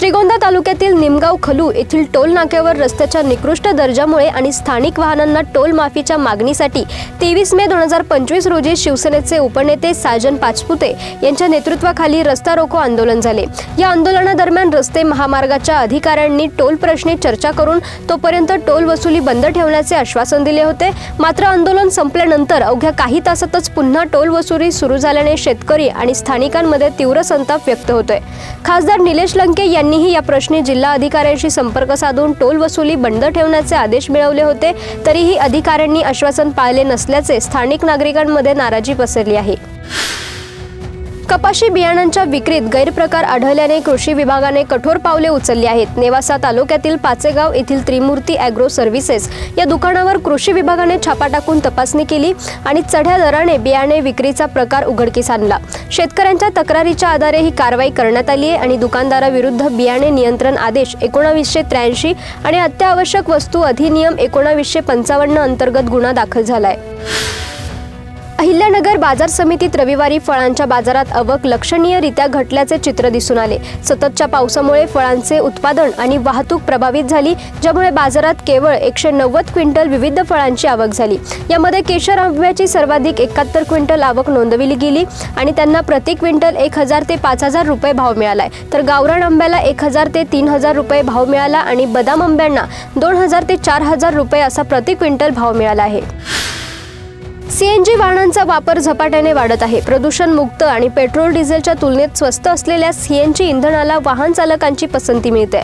श्रीगोंदा तालुक्यातील निमगाव खलू येथील टोल नाक्यावर रस्त्याच्या निकृष्ट दर्जामुळे आणि स्थानिक वाहनांना टोल माफीच्या मागणीसाठी तेवीस मे दोन हजार पंचवीस रोजी शिवसेनेचे उपनेते साजन पाचपुते यांच्या नेतृत्वाखाली रस्ता रोको आंदोलन झाले. या आंदोलनादरम्यान रस्ते महामार्गाच्या अधिकाऱ्यांनी टोल प्रश्नी चर्चा करून तोपर्यंत टोल वसुली बंद ठेवण्याचे आश्वासन दिले होते. मात्र आंदोलन संपल्यानंतर अवघ्या काही तासातच पुन्हा टोल वसुली सुरू झाल्याने शेतकरी आणि स्थानिकांमध्ये तीव्र संताप व्यक्त होतोय. खासदार निलेश लंके यांनी यांनीही या प्रश्नी जिल्हा अधिकाऱ्यांशी संपर्क साधून टोल वसुली बंद ठेवण्याचे आदेश मिळवले होते. तरीही अधिकाऱ्यांनी आश्वासन पाळले नसल्याचे स्थानिक नागरिकांमध्ये नाराजी पसरली आहे. कपाशी बियाणांच्या विक्रीत गैरप्रकार आढळल्याने कृषी विभागाने कठोर पावले उचलली आहेत. नेवासा तालुक्यातील पाचेगाव येथील त्रिमूर्ती अॅग्रो सर्व्हिसेस या दुकानावर कृषी विभागाने छापा टाकून तपासणी केली आणि चढ्या दराने बियाणे विक्रीचा प्रकार उघडकीस आणला. शेतकऱ्यांच्या तक्रारीच्या आधारे ही कारवाई करण्यात आली आहे आणि दुकानदाराविरुद्ध बियाणे नियंत्रण आदेश एकोणावीसशे त्र्याऐंशी आणि अत्यावश्यक वस्तू अधिनियम एकोणावीसशे पंचावन्न अंतर्गत गुन्हा दाखल झाला आहे अहिल्यानगर बाजार समितीत रविवारी फळांच्या बाजारात आवक लक्षणीयरित्या घटल्याचे चित्र दिसून आले. सततच्या पावसामुळे फळांचे उत्पादन आणि वाहतूक प्रभावित झाली ज्यामुळे बाजारात केवळ एकशे नव्वद क्विंटल विविध फळांची आवक झाली. यामध्ये केशर आंब्याची सर्वाधिक एकाहत्तर क्विंटल आवक नोंदविली गेली आणि त्यांना प्रति क्विंटल एक हजार ते पाच हजार रुपये भाव मिळालाय. तर गावरान आंब्याला एक हजार ते तीन हजार रुपये भाव मिळाला आणि बदाम आंब्यांना दोन हजार ते चार हजार रुपये असा प्रति क्विंटल भाव मिळाला आहे. सीएनजी वाहनांचा वापर झपाट्याने वाढत आहे. प्रदूषण मुक्त आणि पेट्रोल डिझेलच्या तुलनेत स्वस्त असलेल्या सीएनजी इंधनाला वाहन चालकांची पसंती मिळते.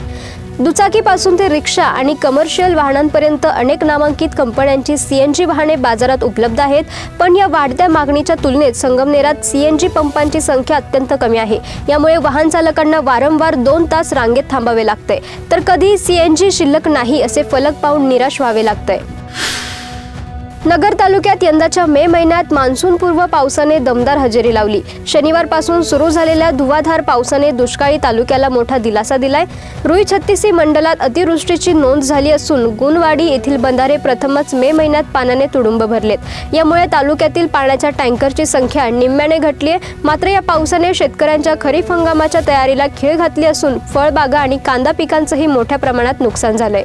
दुचाकीपासून ते रिक्षा आणि कमर्शियल वाहनांपर्यंत अनेक नामांकित कंपन्यांची सीएनजी वाहने बाजारात उपलब्ध आहेत पण या वाढत्या मागणीच्या तुलनेत संगमनेरात सीएनजी पंपांची संख्या अत्यंत कमी आहे. यामुळे वाहन चालकांना वारंवार दोन तास रांगेत थांबावे लागते. तर कधी सीएनजी शिल्लक नाही असे फलक पाहून निराश व्हावे लागतंय नगर तालुक्यात यंदाच्या मे महिन्यात मान्सूनपूर्व पावसाने दमदार हजेरी लावली. शनिवारपासून सुरू झालेल्या धुवाधार पावसाने दुष्काळी तालुक्याला मोठा दिलासा दिलाय. रुई छत्तीसी मंडलात अतिवृष्टीची नोंद झाली असून गुणवाडी येथील बंधारे प्रथमच मे महिन्यात पाण्याने तुडुंब भरलेत. यामुळे तालुक्यातील पाण्याच्या टँकरची संख्या निम्म्याने घटली आहे मात्र या पावसाने शेतकऱ्यांच्या खरीप हंगामाच्या तयारीला खीळ घातली असून फळबागा आणि कांदा पिकांचंही मोठ्या प्रमाणात नुकसान झालंय.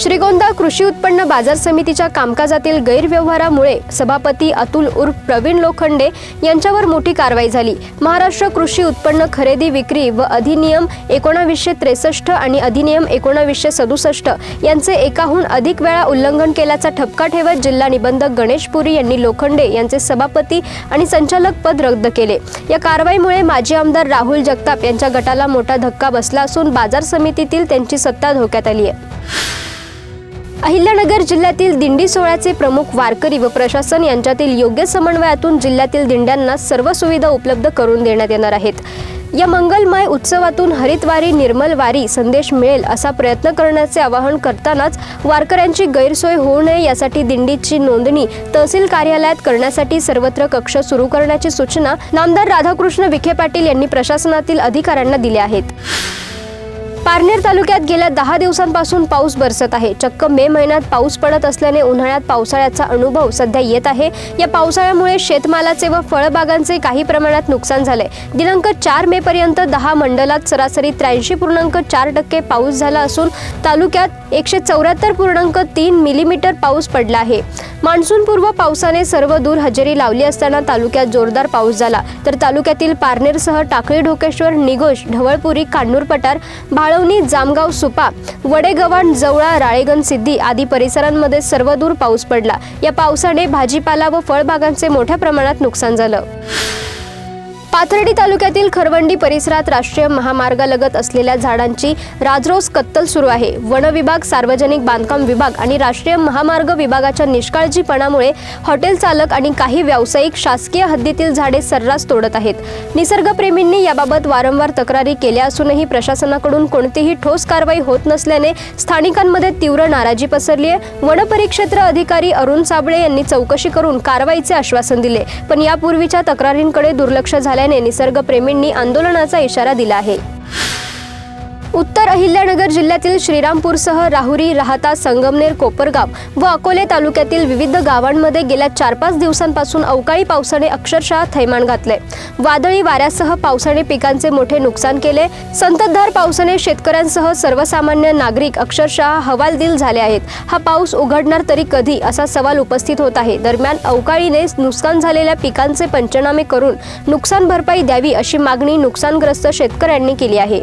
श्रीगोंदा कृषी उत्पन्न बाजार समितीच्या कामकाजातील गैरव्यवहारामुळे सभापती अतुल उर्फ प्रवीण लोखंडे यांच्यावर मोठी कारवाई झाली. महाराष्ट्र कृषी उत्पन्न खरेदी विक्री व अधिनियम एकोणावीसशे त्रेसष्ट आणि अधिनियम एकोणावीसशे सदुसष्ट यांचे एकाहून अधिक वेळा उल्लंघन केल्याचा ठपका ठेवत जिल्हा निबंधक गणेश पुरी यांनी लोखंडे यांचे सभापती आणि संचालक पद रद्द केले. या कारवाईमुळे माजी आमदार राहुल जगताप यांच्या गटाला मोठा धक्का बसला असून बाजार समितीतील त्यांची सत्ता धोक्यात आली आहे. अहिल्यानगर जिल्ह्यातील दिंडी सोहळ्याचे प्रमुख वारकरी व प्रशासन यांच्यातील योग्य समन्वयातून जिल्ह्यातील दिंड्यांना सर्व सुविधा उपलब्ध करून देण्यात येणार आहेत. या मंगलमय उत्सवातून हरितवारी निर्मल वारी संदेश मिळेल असा प्रयत्न करण्याचे आवाहन करतानाच वारकऱ्यांची गैरसोय होऊ नये यासाठी दिंडीची नोंदणी तहसील कार्यालयात करण्यासाठी सर्वत्र कक्ष सुरू करण्याची सूचना नामदार राधाकृष्ण विखे पाटील यांनी प्रशासनातील अधिकाऱ्यांना दिल्या आहेत. पारनेर तालुक्यात गेल्या दहा दिवसांपासून पाऊस बरसत आहे. चक्क मे महिन्यात पाऊस पडत असल्याने उन्हाळ्यात पावसाळ्याचा अनुभव सध्या येत आहे. या पावसाळ्यामुळे शेतमालाचे व फळबागांचे काही प्रमाणात नुकसान झाले. दिनांक चार मे पर्यंत दहा मंडलात सरासरी त्र्याऐंशी पूर्णांक चार टक्के पाऊस झाला असून तालुक्यात एकशे चौऱ्याहत्तर पूर्णांक तीन मिलीमीटर पाऊस पडला आहे. मान्सूनपूर्व पावसाने सर्व दूर हजेरी लावली असताना तालुक्यात जोरदार पाऊस झाला. तर तालुक्यातील पारनेरसह टाकळी ढोकेश्वर निघोष ढवळपुरी कान्नूर पठार भाळवणी जामगाव सुपा वडेगव्हाण जवळा राळेगण सिद्धी आदी परिसरांमध्ये सर्वदूर पाऊस पडला. या पावसाने भाजीपाला व फळबागांचे मोठ्या प्रमाणात नुकसान झालं. पाथर्डी तालुक्यातील खरवंडी परिसरात राष्ट्रीय महामार्गालगत असलेल्या झाडांची राजरोस कत्तल सुरू आहे. वन विभाग सार्वजनिक बांधकाम विभाग आणि राष्ट्रीय महामार्ग विभागाच्या निष्काळजीपणामुळे हॉटेल चालक आणि काही व्यावसायिक शासकीय हद्दीतील झाडे सर्रास तोडत आहेत. निसर्गप्रेमींनी याबाबत वारंवार तक्रारी केल्या असूनही प्रशासनाकडून कोणतीही ठोस कारवाई होत नसल्याने स्थानिकांमध्ये तीव्र नाराजी पसरली आहे. वनपरिक्षेत्र अधिकारी अरुण साबळे यांनी चौकशी करून कारवाईचे आश्वासन दिले पण यापूर्वीच्या तक्रारींकडे दुर्लक्ष असल्याने निसर्गप्रेमींनी आंदोलनाचा इशारा दिला आहे. उत्तर अहिल्यानगर जिल्ह्यातील श्रीरामपूरसह राहुरी राहता संगमनेर कोपरगाव व अकोले तालुक्यातील विविध गावांमध्ये गेल्या चार पाच दिवसांपासून अवकाळी पावसाने अक्षरशः थैमान घातले. वादळी वाऱ्यासह पावसाने पिकांचे मोठे नुकसान केले. संततधार पावसाने शेतकऱ्यांसह सर्वसामान्य नागरिक अक्षरशः हवालदिल झाले आहेत. हा पाऊस उघडणार तरी कधी असा सवाल उपस्थित होत आहे. दरम्यान अवकाळीने नुकसान झालेल्या पिकांचे पंचनामे करून नुकसान भरपाई द्यावी अशी मागणी नुकसानग्रस्त शेतकऱ्यांनी केली आहे.